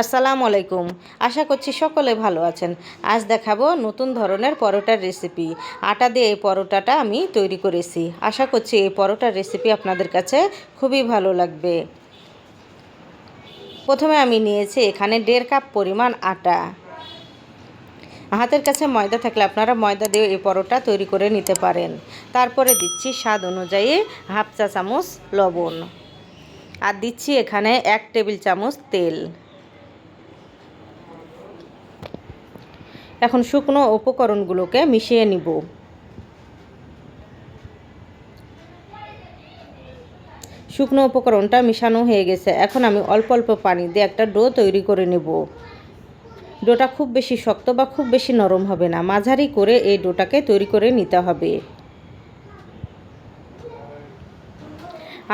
আসসালামু আলাইকুম। আশা করছি সকলে ভালো আছেন। আজ দেখাবো নতুন ধরনের পরোটার রেসিপি। আটা দিয়ে এই পরোটাটা আমি তৈরি করেছি। আশা করছি এই পরোটার রেসিপি আপনাদের কাছে খুবই ভালো লাগবে। প্রথমে আমি নিয়েছি এখানে দেড় কাপ পরিমাণ আটা। হাতের কাছে ময়দা থাকলে আপনারা ময়দা দিয়ে এই পরোটা তৈরি করে নিতে পারেন। তারপরে দিচ্ছি স্বাদ অনুযায়ী হাফ চা চামচ লবণ। আর দিচ্ছি এখানে এক টেবিল চামচ তেল। এখন শুকনো উপকরণগুলোকে মিশিয়ে নিব। শুকনো উপকরণটা মিশানো হয়ে গেছে। এখন আমি অল্প অল্প পানি দিয়ে একটা ডো তৈরি করে নেব। ডোটা খুব বেশি শক্ত বা খুব বেশি নরম হবে না। মাঝারি করে এই ডোটাকে তৈরি করে নিতে হবে।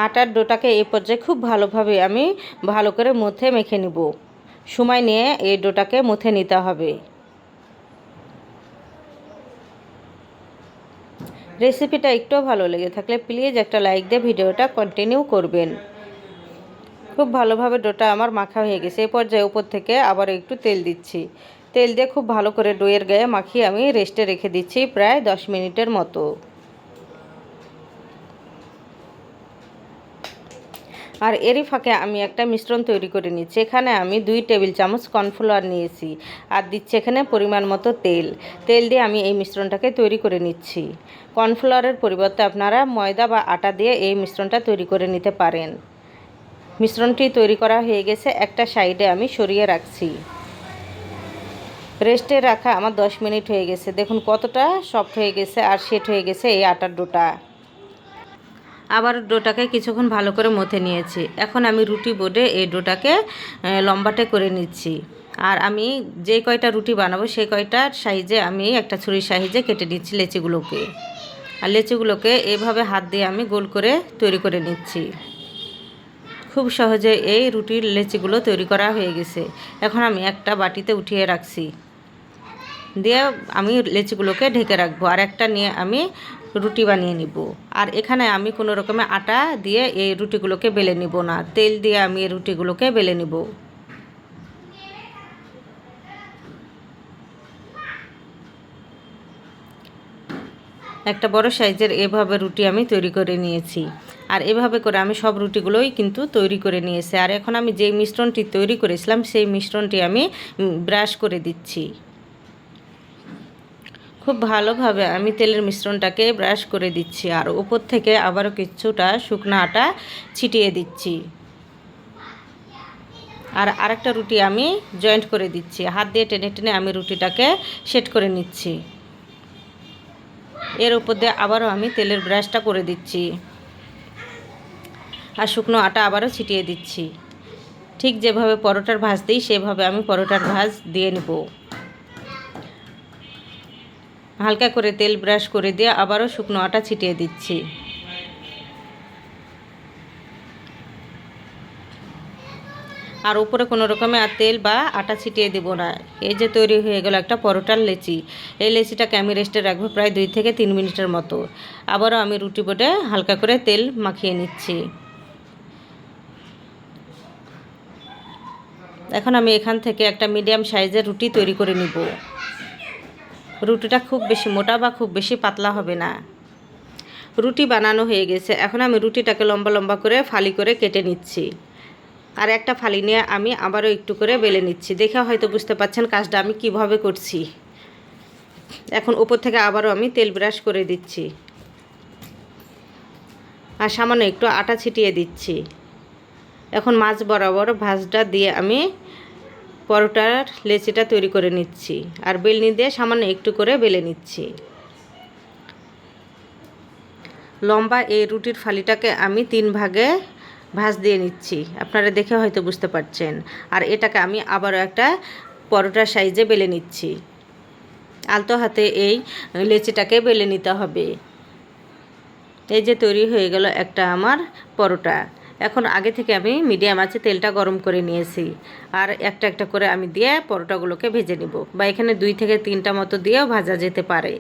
আটার ডোটাকে এই পর্যায়ে খুব ভালোভাবে আমি ভালো করে মধ্যে মেখে নিব। সময় নিয়ে এই ডোটাকে মুথে নিতে হবে। রেসিপিটা একটু ভালো লেগে থাকলে প্লিজ একটা লাইক দিয়ে ভিডিওটা কন্টিনিউ করবেন। খুব ভালোভাবে ডোটা আমার মাখা হয়ে গেছে। এই পর্যায়ে উপর থেকে আবার একটু তেল দিচ্ছি। তেল দিয়ে খুব ভালো করে ডোয়ের গায়ে মাখিয়ে আমি রেস্টে রেখে দিচ্ছি প্রায় দশ মিনিটের মতো। আর এরই ফাঁকে আমি একটা মিশ্রণ তৈরি করে নিচ্ছি। এখানে আমি দুই টেবিল চামচ কর্নফ্লাওয়ার নিয়েছি আর দিচ্ছি এখানে পরিমাণ মতো তেল। তেল দিয়ে আমি এই মিশ্রণটাকে তৈরি করে নিচ্ছি। কর্নফ্লাওয়ারের পরিবর্তে আপনারা ময়দা বা আটা দিয়ে এই মিশ্রণটা তৈরি করে নিতে পারেন। মিশ্রণটি তৈরি করা হয়ে গেছে একটা সাইডে আমি সরিয়ে রাখছি। রেস্টে রাখা আমার দশ মিনিট হয়ে গেছে। দেখুন কতটা সফট হয়ে গেছে আর সেট হয়ে গেছে এই আটার ডোটা। আবার ডোটাকে কিছুক্ষণ ভালো করে মথে নিয়েছি। এখন আমি রুটি বোর্ডে এই ডোটাকে লম্বাটে করে নিচ্ছি। আর আমি যে কয়টা রুটি বানাবো সেই কয়টার সাইজে আমি একটা ছুরির সাইজে কেটে নিচ্ছি লেচিগুলোকে। আর লেচিগুলোকে এভাবে হাত দিয়ে আমি গোল করে তৈরি করে নিচ্ছি। খুব সহজে এই রুটির লেচিগুলো তৈরি করা হয়ে গেছে। এখন আমি একটা বাটিতে উঠিয়ে রাখছি। দিয়ে আমি লেচিগুলোকে ঢেকে রাখব। আর একটা নিয়ে আমি রুটি বানিয়ে নিব। আর এখানে আমি কোনো রকমের আটা দিয়ে এই রুটিগুলোকে বেলে নিব না। তেল দিয়ে আমি এই রুটিগুলোকে বেলে নিব। একটা বড় সাইজের এভাবে রুটি আমি তৈরি করে নিয়েছি। আর এভাবে করে আমি সব রুটিগুলোই কিন্তু তৈরি করে নিয়েছি। আর এখন আমি যেই মিশ্রণটি তৈরি করেছিলাম, সেই মিশ্রণটি আমি ব্রাশ করে দিচ্ছি। খুব ভালোভাবে আমি তেলের মিশ্রণটাকে ব্রাশ করে দিচ্ছি আর উপর থেকে আবারও কিছুটা শুকনো আটা ছিটিয়ে দিচ্ছি। আর আরেকটা রুটি আমি জয়েন্ট করে দিচ্ছি। হাত দিয়ে টেনে টেনে আমি রুটিটাকে সেট করে নিচ্ছি। এর উপর দিয়ে আবারও আমি তেলের ব্রাশটা করে দিচ্ছি। আর শুকনো আটা আবারও ছিটিয়ে দিচ্ছি। ঠিক যেভাবে পরোটার ভাজ দিই, সেভাবে আমি পরোটার ভাজ দিয়ে নেব। হালকা করে তেল ব্রাশ করে দিয়ে আবারও শুকনো আটা ছিটিয়ে দিচ্ছি। আর উপরে কোনো রকমে আর তেল বা আটা ছিটিয়ে দেবো না। এই যে তৈরি হয়ে গেল একটা পরোটার লেচি। এই লেচিটাকে আমি রেস্টে রাখব প্রায় দুই থেকে তিন মিনিটের মতো। আবারও আমি রুটি বোর্ডে হালকা করে তেল মাখিয়ে নিচ্ছি। এখন আমি এখান থেকে একটা মিডিয়াম সাইজের রুটি তৈরি করে নিব। রুটিটা খুব বেশি মোটা বা খুব বেশি পাতলা হবে না। রুটি বানানো হয়ে গেছে। এখন আমি রুটিটাকে লম্বা লম্বা করে ফালি করে কেটে নিচ্ছি। আর একটা ফালি নিয়ে আমি আবারও একটু করে বেলে নিচ্ছি। দেখে হয়তো বুঝতে পারছেন কাজটা আমি কীভাবে করছি। এখন উপর থেকে আবারও আমি তেল ব্রাশ করে দিচ্ছি। আর সামান্য একটু আটা ছিটিয়ে দিচ্ছি। এখন মাছ বরাবর ভাজটা দিয়ে আমি পরোটার লেচিটা তৈরি করে নিচ্ছি আর বেলনি দিয়ে সামান্য একটু করে বেলে নিচ্ছি। লম্বা এই রুটির ফালিটাকে আমি তিন ভাগে ভাজ দিয়ে নিচ্ছি। আপনারা দেখে হয়তো বুঝতে পারছেন। আর এটাকে আমি আবারও একটা পরোটার সাইজে বেলে নিচ্ছি। আলতো হাতে এই লেচিটাকে বেলে নিতে হবে। এই যে তৈরি হয়ে গেল একটা আমার পরোটা। এখন আগে থেকে আমি মিডিয়াম আছে তেলটা গরম করে নিয়েছি। আর একটা একটা করে আমি দিয়ে পরোটাগুলোকে ভেজে নিব বা এখানে দুই থেকে তিনটা মতো দিয়েও ভাজা যেতে পারে।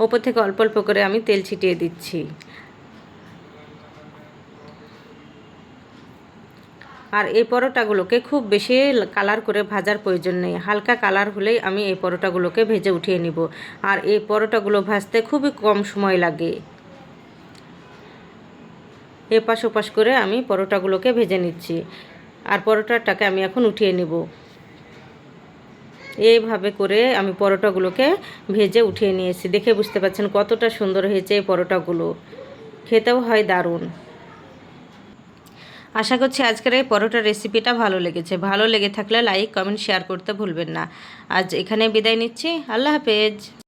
ওপর থেকে অল্প অল্প করে আমি তেল ছিটিয়ে দিচ্ছি। আর এই পরোটাগুলোকে খুব বেশি কালার করে ভাজার প্রয়োজন নেই। হালকা কালার হলেই আমি এই পরোটাগুলোকে ভেজে উঠিয়ে নিব। আর এই পরোটাগুলো ভাজতে খুবই কম সময় লাগে। এপাশ ওপাশ করে আমি পরোটাগুলোকে ভেজে নিচ্ছি। আর পরোটাটাকে আমি এখন উঠিয়ে নেব। এইভাবে করে আমি পরোটাগুলোকে ভেজে উঠিয়ে নিয়েছি। দেখে বুঝতে পারছেন কতটা সুন্দর হয়েছে এই পরোটাগুলো। খেতেও হয় দারুণ। আশা করছি আজকের এই পরোটার রেসিপিটা ভালো লেগেছে। ভালো লেগে থাকলে লাইক, কমেন্ট, শেয়ার করতে ভুলবেন না। আজ এখানে বিদায় নিচ্ছি। আল্লাহ হাফেজ।